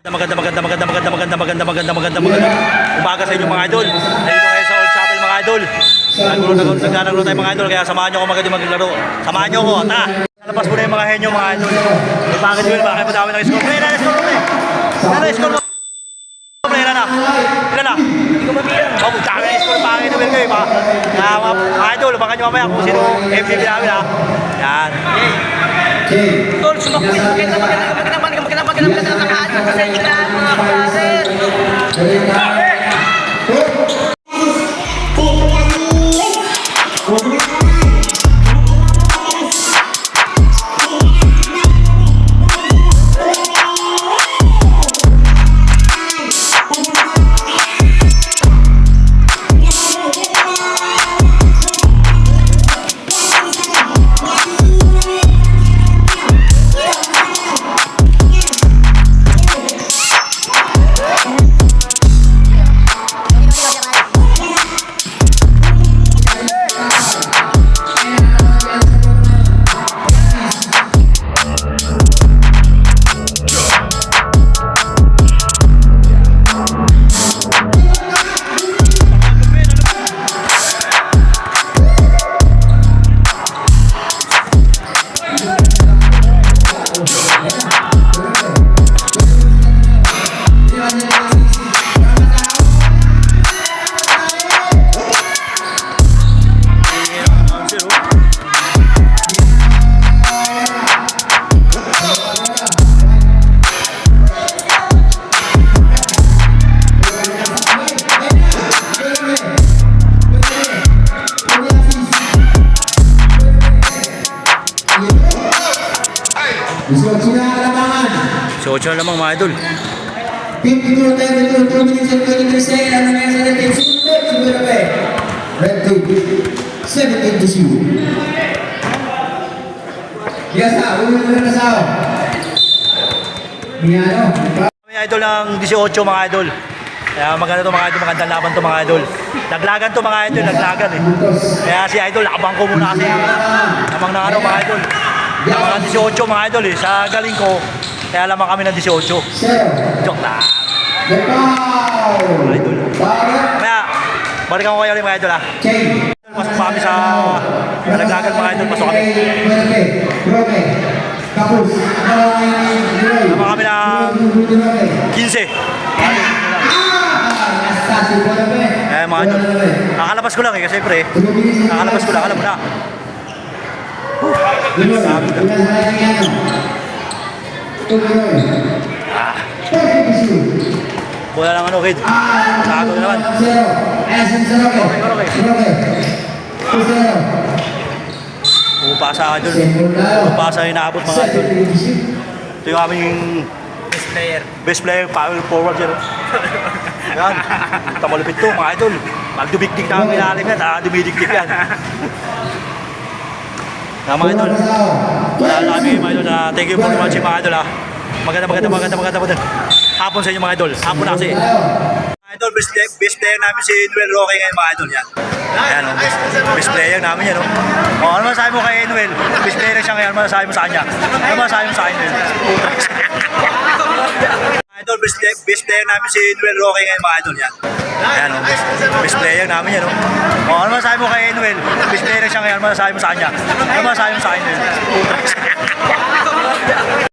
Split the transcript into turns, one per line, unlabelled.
Maganda, maganda, maganda, maganda, maganda, maganda, maganda, maganda, maganda. Umaga sa inyo mga idol. Nandito kayo sa Old Chapel mga idol. Naglaro, naglaro, naglalaro tayo mga idol. Kaya samahan nyo ako magaling maglaro. Samahan nyo ako, ta. Labas mo na yung mga henyo mga idol. May bakit yun, bakit madami ng score. Pre, score mo, pre? Score mo? Pre, na? Ilan na? Hindi ko mabilang. Oh, dami ng score, bakit na kayo, ba? Kaya mga mga idol, baka nyo mamaya kung sino MVP namin ha. Yan.
Tol, sumakit. Maganda, maganda, maganda, maganda, ka naman sa mga anak
sa ilan, mga kapatid.
So, ocho lamang mga idol.
52 time to 2 minutes and 23 seconds. Ano na yung sa team? Sumunod, sumunod na eh. Red team. 17 to 0. Yes, ha. Ulo na na sa ako. May ano?
Mga idol ng 18 mga idol. Kaya maganda to mga idol, magandang laban to mga idol. Naglagan to mga idol, naglagan eh. Kaya si idol, nakabang ko muna kasi namang ng ano mga idol. Mga 18 mga idol eh. Sa galing ko, kaya lamang kami ng 18.
Zero.
Joke lang.
Foul.
Idol. Kaya, balikan ko kayo ulit mga idol ah. Pasok pa kami sa naglagan mga idol, pasok kami.
Kapus.
Tama kami ng 15. Eh mga idol, kakalabas ko lang eh kasi pre, kakalabas ko lang, alam mo na. Ah, wala lang ano kid. Nakago na naman. Pupasa ka dun. Pupasa yung inaabot mga idol. Ito yung aming
Best player.
best player, power forward yan. Yan. Tamalupit to mga idol. Pag dumikdik na ang ilalim yan, ah, dumidikdik yan. Nga mga idol. Wala na kami mga idol. ah, thank you for watching mga idol. ah. Maganda, maganda, maganda, maganda, maganda. Hapon sa inyo mga idol. Hapon na kasi. Mga idol, best, player- best player namin si Noel Roque ngayon mga idol. Yan. Ayan, oh, best, best player namin yan. Oh. Oh, ano masasabi mo kay Noel? Best player siya ngayon. Ano masasabi mo sa kanya? Ano masasabi mo sa kanya? Noel? Idol, best, best player namin si Noel Roque ngayon mga idol yan. Ayan, oh, best, best player namin yan. Oh. Oh, ano masasabi mo kay Noel? Best player siya ngayon. Ano masasabi mo sa kanya? Ano masasabi mo sa kanya?